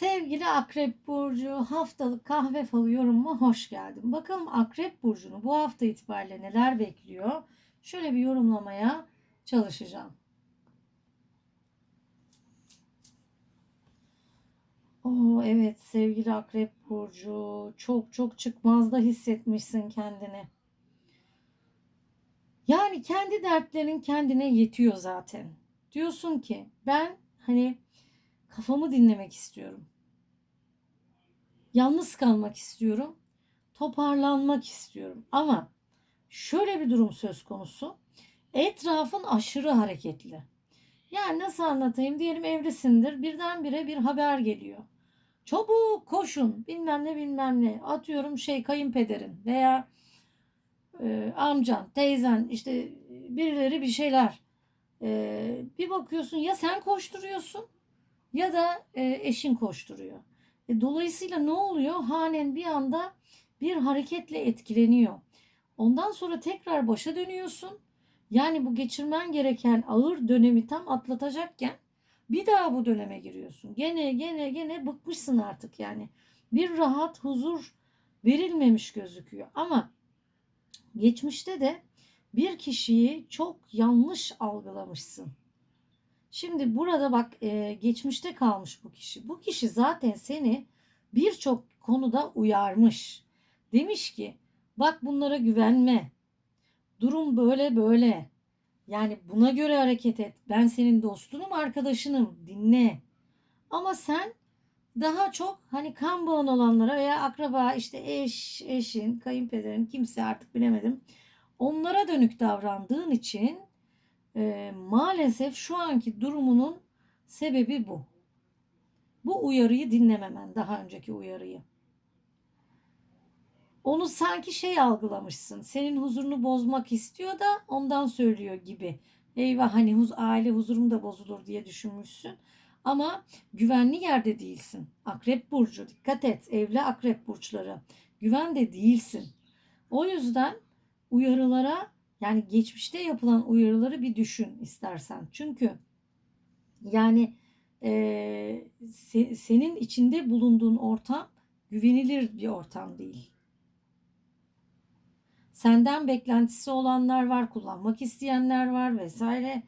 Sevgili Akrep Burcu haftalık kahve falı yorumuma hoş geldin. Bakalım Akrep Burcu'nu bu hafta itibariyle neler bekliyor? Şöyle bir yorumlamaya çalışacağım. Oo evet sevgili Akrep Burcu çok çok çıkmazda hissetmişsin kendini. Yani kendi dertlerin kendine yetiyor zaten. Diyorsun ki ben hani kafamı dinlemek istiyorum. Yalnız kalmak istiyorum. Toparlanmak istiyorum. Ama şöyle bir durum söz konusu. Etrafın aşırı hareketli. Yani nasıl anlatayım? Diyelim evlisindir. Birdenbire bir haber geliyor. Çabuk koşun bilmem ne bilmem ne. Atıyorum şey kayınpederin veya e, amcan, teyzen işte birileri bir şeyler. E, bir bakıyorsun ya sen koşturuyorsun ya da e, eşin koşturuyor. E, dolayısıyla ne oluyor? Hanen bir anda bir hareketle etkileniyor. Ondan sonra tekrar başa dönüyorsun. Yani bu geçirmen gereken ağır dönemi tam atlatacakken bir daha bu döneme giriyorsun. Gene gene gene bıkmışsın artık yani. Bir rahat, huzur verilmemiş gözüküyor. Ama geçmişte de bir kişiyi çok yanlış algılamışsın. Şimdi burada bak e, geçmişte kalmış bu kişi. Bu kişi zaten seni birçok konuda uyarmış. Demiş ki bak bunlara güvenme. Durum böyle böyle. Yani buna göre hareket et. Ben senin dostunum, arkadaşınım. Dinle. Ama sen daha çok hani kan bağın olanlara veya akraba işte eş, eşin, kayınpederin kimse artık bilemedim. Onlara dönük davrandığın için e, maalesef şu anki durumunun sebebi bu. Bu uyarıyı dinlememen, daha önceki uyarıyı. Onu sanki şey algılamışsın. Senin huzurunu bozmak istiyor da ondan söylüyor gibi. Eyvah hani huz aile huzurum da bozulur diye düşünmüşsün. Ama güvenli yerde değilsin. Akrep burcu dikkat et. Evli akrep burçları. Güvende değilsin. O yüzden uyarılara yani geçmişte yapılan uyarıları bir düşün istersen. Çünkü yani e, se, senin içinde bulunduğun ortam güvenilir bir ortam değil. Senden beklentisi olanlar var, kullanmak isteyenler var vesaire.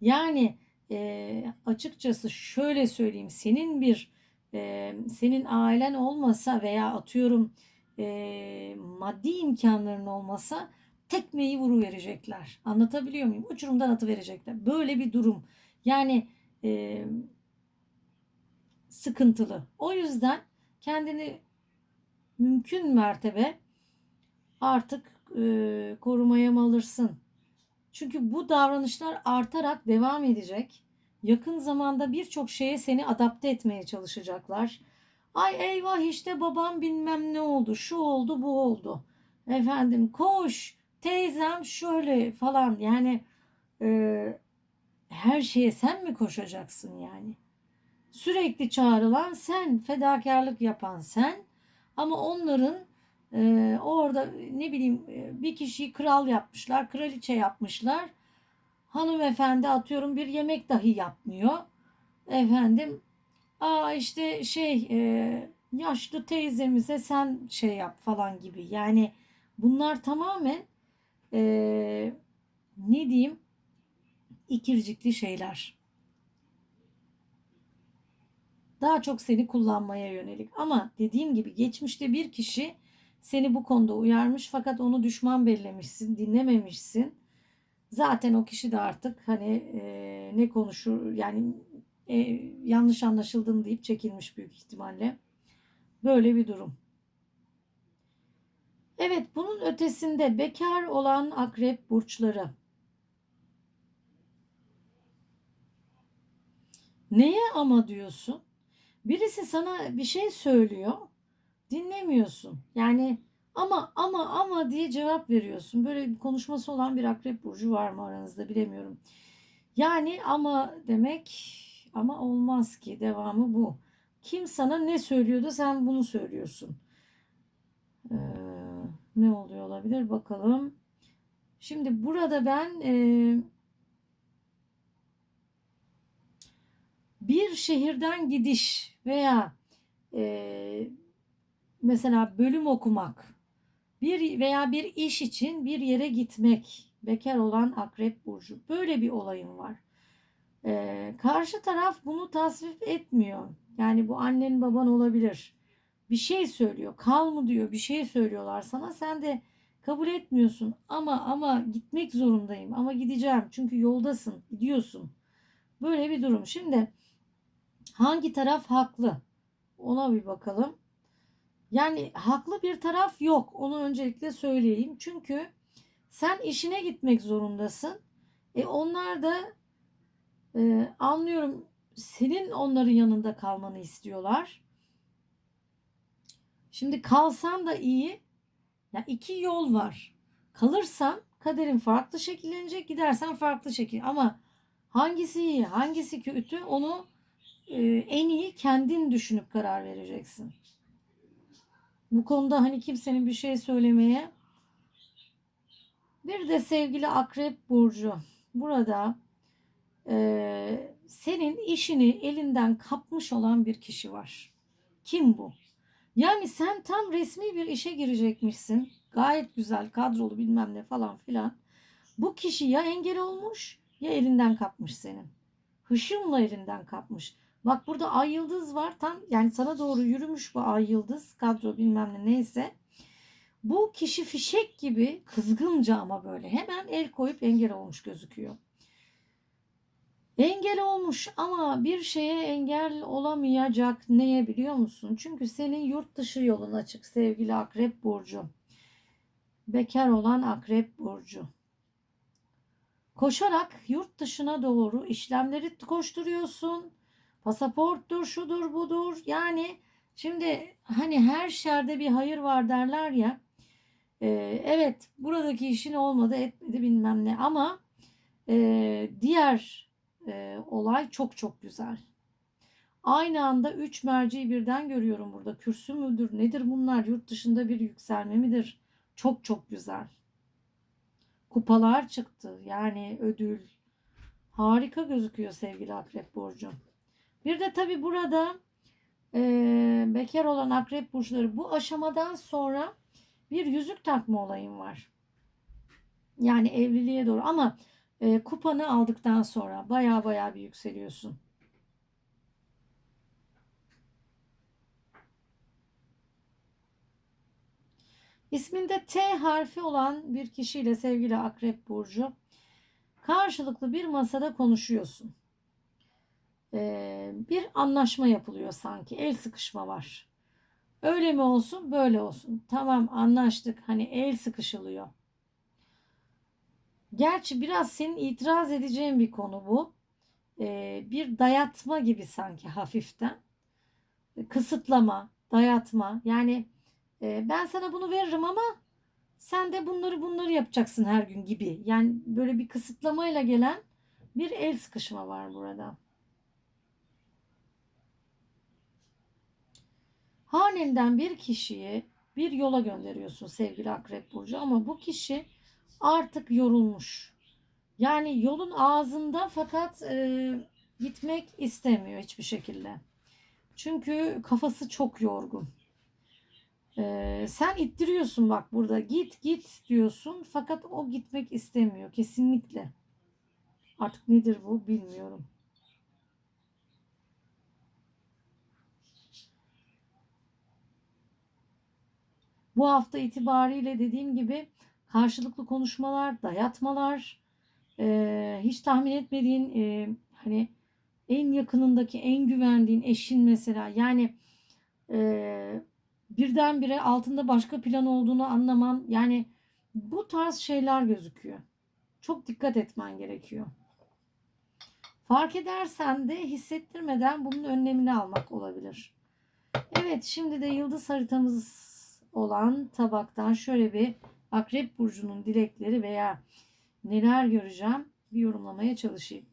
Yani e, açıkçası şöyle söyleyeyim, senin bir e, senin ailen olmasa veya atıyorum e, maddi imkanların olmasa tekmeyi vuru verecekler. Anlatabiliyor muyum? Uçurumdan atı verecekler. Böyle bir durum. Yani e, sıkıntılı. O yüzden kendini mümkün mertebe artık e, korumaya mı alırsın? Çünkü bu davranışlar artarak devam edecek. Yakın zamanda birçok şeye seni adapte etmeye çalışacaklar. Ay eyvah işte babam bilmem ne oldu, şu oldu, bu oldu. Efendim koş, teyzem şöyle falan yani e, her şeye sen mi koşacaksın yani? Sürekli çağrılan sen, fedakarlık yapan sen ama onların e, orada ne bileyim bir kişiyi kral yapmışlar, kraliçe yapmışlar. Hanımefendi atıyorum bir yemek dahi yapmıyor. Efendim aa işte şey e, yaşlı teyzemize sen şey yap falan gibi. Yani bunlar tamamen e, ne diyeyim ikircikli şeyler. Daha çok seni kullanmaya yönelik. Ama dediğim gibi geçmişte bir kişi seni bu konuda uyarmış fakat onu düşman bellemişsin, dinlememişsin. Zaten o kişi de artık hani e, ne konuşur yani e, yanlış anlaşıldım deyip çekilmiş büyük ihtimalle. Böyle bir durum. Evet bunun ötesinde bekar olan akrep burçları. Neye ama diyorsun? Birisi sana bir şey söylüyor. Dinlemiyorsun. Yani ama ama ama diye cevap veriyorsun. Böyle bir konuşması olan bir akrep burcu var mı aranızda bilemiyorum. Yani ama demek ama olmaz ki devamı bu. Kim sana ne söylüyordu sen bunu söylüyorsun. Ee, ne oluyor olabilir bakalım. Şimdi burada ben e, bir şehirden gidiş veya e, mesela bölüm okumak, bir veya bir iş için bir yere gitmek, bekar olan akrep burcu. Böyle bir olayım var. E, karşı taraf bunu tasvip etmiyor. Yani bu annen baban olabilir. Bir şey söylüyor. Kal mı diyor. Bir şey söylüyorlar sana. Sen de kabul etmiyorsun. Ama ama gitmek zorundayım. Ama gideceğim. Çünkü yoldasın. Gidiyorsun. Böyle bir durum. Şimdi hangi taraf haklı? Ona bir bakalım. Yani haklı bir taraf yok. Onu öncelikle söyleyeyim. Çünkü sen işine gitmek zorundasın. E onlar da e, anlıyorum senin onların yanında kalmanı istiyorlar. Şimdi kalsan da iyi. Ya iki yol var. Kalırsan kaderin farklı şekillenecek, gidersen farklı şekil. Ama hangisi iyi, hangisi kötü onu e, en iyi kendin düşünüp karar vereceksin. Bu konuda hani kimsenin bir şey söylemeye. Bir de sevgili Akrep Burcu. Burada e, senin işini elinden kapmış olan bir kişi var. Kim bu? Yani sen tam resmi bir işe girecekmişsin. Gayet güzel kadrolu bilmem ne falan filan. Bu kişi ya engel olmuş ya elinden kapmış senin. Hışımla elinden kapmış. Bak burada ay yıldız var tam yani sana doğru yürümüş bu ay yıldız kadro bilmem ne neyse. Bu kişi fişek gibi kızgınca ama böyle hemen el koyup engel olmuş gözüküyor. Engel olmuş ama bir şeye engel olamayacak neye biliyor musun? Çünkü senin yurt dışı yolun açık sevgili Akrep Burcu. Bekar olan Akrep Burcu. Koşarak yurt dışına doğru işlemleri koşturuyorsun. Pasaporttur, şudur, budur. Yani şimdi hani her şerde bir hayır var derler ya. Ee, evet buradaki işin olmadı etmedi bilmem ne ama e, diğer e, olay çok çok güzel. Aynı anda üç merceği birden görüyorum burada. Kürsü müdür nedir bunlar? Yurt dışında bir yükselme midir? Çok çok güzel. Kupalar çıktı. Yani ödül. Harika gözüküyor sevgili Akrep Burcu. Bir de tabi burada e, bekar olan Akrep Burçları bu aşamadan sonra bir yüzük takma olayım var. Yani evliliğe doğru ama e, kupanı aldıktan sonra baya baya bir yükseliyorsun. İsminde T harfi olan bir kişiyle sevgili Akrep Burcu karşılıklı bir masada konuşuyorsun. Ee, bir anlaşma yapılıyor sanki el sıkışma var. Öyle mi olsun böyle olsun. Tamam anlaştık hani el sıkışılıyor. Gerçi biraz senin itiraz edeceğin bir konu bu. Ee, bir dayatma gibi sanki hafiften. Kısıtlama, dayatma. Yani e, ben sana bunu veririm ama sen de bunları bunları yapacaksın her gün gibi. Yani böyle bir kısıtlamayla gelen bir el sıkışma var burada. Hanenden bir kişiyi bir yola gönderiyorsun sevgili Akrep Burcu ama bu kişi artık yorulmuş. Yani yolun ağzında fakat e, gitmek istemiyor hiçbir şekilde. Çünkü kafası çok yorgun. E, sen ittiriyorsun bak burada git git diyorsun fakat o gitmek istemiyor kesinlikle. Artık nedir bu bilmiyorum. Bu hafta itibariyle dediğim gibi karşılıklı konuşmalar, dayatmalar, e, hiç tahmin etmediğin e, hani en yakınındaki, en güvendiğin eşin mesela yani e, birdenbire altında başka plan olduğunu anlaman yani bu tarz şeyler gözüküyor. Çok dikkat etmen gerekiyor. Fark edersen de hissettirmeden bunun önlemini almak olabilir. Evet şimdi de yıldız haritamız olan tabaktan şöyle bir Akrep Burcu'nun dilekleri veya neler göreceğim bir yorumlamaya çalışayım.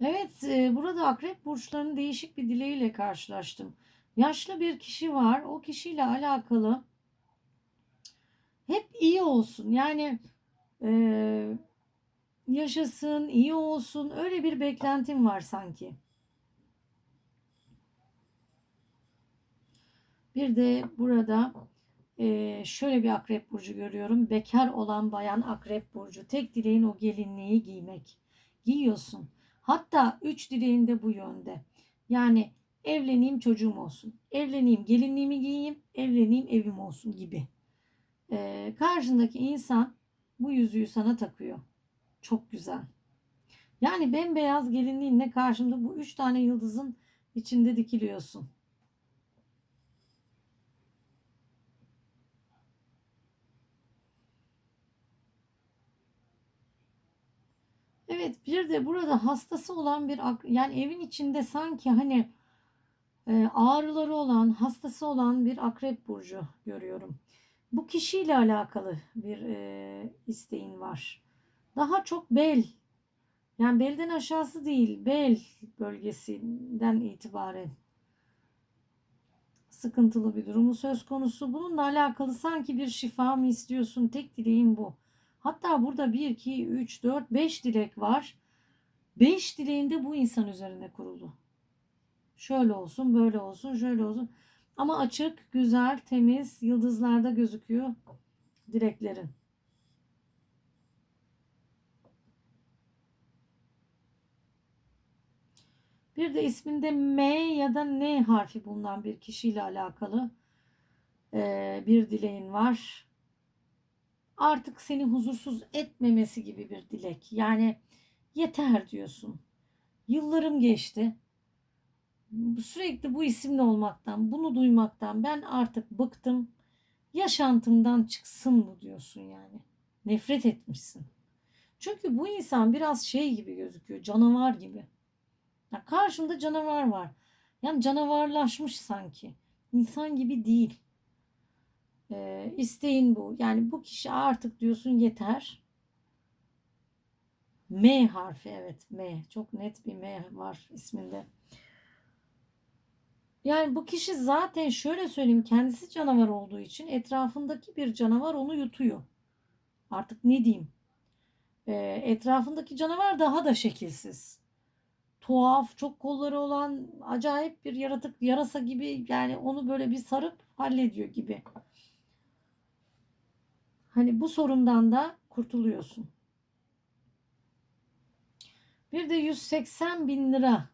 Evet, e, burada akrep burçlarının değişik bir dileğiyle karşılaştım. Yaşlı bir kişi var. O kişiyle alakalı hep iyi olsun. Yani Ee, yaşasın, iyi olsun öyle bir beklentim var sanki. Bir de burada e, şöyle bir akrep burcu görüyorum. Bekar olan bayan akrep burcu. Tek dileğin o gelinliği giymek. Giyiyorsun. Hatta üç dileğin de bu yönde. Yani evleneyim çocuğum olsun. Evleneyim gelinliğimi giyeyim. Evleneyim evim olsun gibi. E, karşındaki insan bu yüzüğü sana takıyor. Çok güzel. Yani bembeyaz gelinliğinle karşımda bu üç tane yıldızın içinde dikiliyorsun. Evet bir de burada hastası olan bir yani evin içinde sanki hani e, ağrıları olan hastası olan bir akrep burcu görüyorum. Bu kişiyle alakalı bir e, isteğin var. Daha çok bel yani belden aşağısı değil bel bölgesinden itibaren sıkıntılı bir durumu söz konusu. Bununla alakalı sanki bir şifa mı istiyorsun? Tek dileğin bu. Hatta burada 1, 2, 3, 4, 5 dilek var. 5 dileğinde bu insan üzerine kurulu. Şöyle olsun, böyle olsun, şöyle olsun. Ama açık, güzel, temiz, yıldızlarda gözüküyor dileklerin. Bir de isminde M ya da N harfi bulunan bir kişiyle alakalı e, bir dileğin var. Artık seni huzursuz etmemesi gibi bir dilek. Yani yeter diyorsun. Yıllarım geçti. Sürekli bu isimle olmaktan, bunu duymaktan ben artık bıktım. Yaşantımdan çıksın bu diyorsun yani. Nefret etmişsin. Çünkü bu insan biraz şey gibi gözüküyor, canavar gibi. Ya karşında canavar var. Yani canavarlaşmış sanki. İnsan gibi değil. E, isteğin bu. Yani bu kişi artık diyorsun yeter. M harfi evet M. Çok net bir M var isminde. Yani bu kişi zaten şöyle söyleyeyim kendisi canavar olduğu için etrafındaki bir canavar onu yutuyor. Artık ne diyeyim? E, etrafındaki canavar daha da şekilsiz tuhaf, çok kolları olan acayip bir yaratık, yarasa gibi yani onu böyle bir sarıp hallediyor gibi. Hani bu sorundan da kurtuluyorsun. Bir de 180 bin lira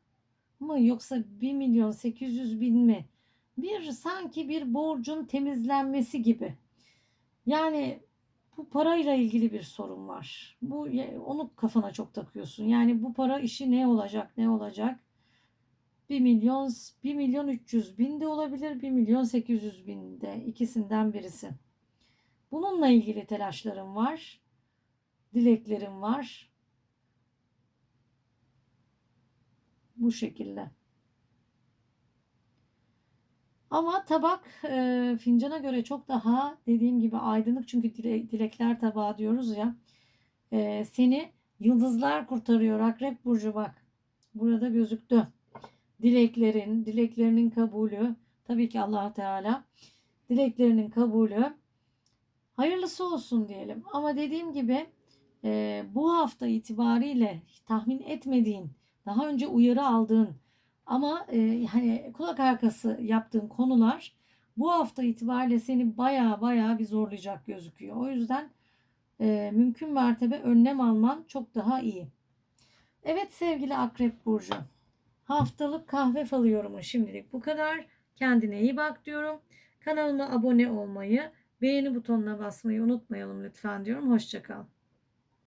mı yoksa 1 milyon 800 bin mi? Bir sanki bir borcun temizlenmesi gibi. Yani bu parayla ilgili bir sorun var. Bu onu kafana çok takıyorsun. Yani bu para işi ne olacak, ne olacak? 1 milyon 1 milyon 300 bin de olabilir, 1 milyon 800 bin de ikisinden birisi. Bununla ilgili telaşlarım var. Dileklerim var. Bu şekilde. Ama tabak e, fincana göre çok daha dediğim gibi aydınlık çünkü dile, dilekler tabağı diyoruz ya. E, seni yıldızlar kurtarıyor Akrep Burcu bak. Burada gözüktü. Dileklerin, dileklerinin kabulü. Tabii ki allah Teala. Dileklerinin kabulü. Hayırlısı olsun diyelim. Ama dediğim gibi e, bu hafta itibariyle tahmin etmediğin, daha önce uyarı aldığın, ama e, hani kulak arkası yaptığın konular bu hafta itibariyle seni baya baya bir zorlayacak gözüküyor. O yüzden e, mümkün mertebe önlem alman çok daha iyi. Evet sevgili Akrep Burcu. Haftalık kahve falı yorumu şimdilik bu kadar. Kendine iyi bak diyorum. Kanalıma abone olmayı, beğeni butonuna basmayı unutmayalım lütfen diyorum. Hoşçakal.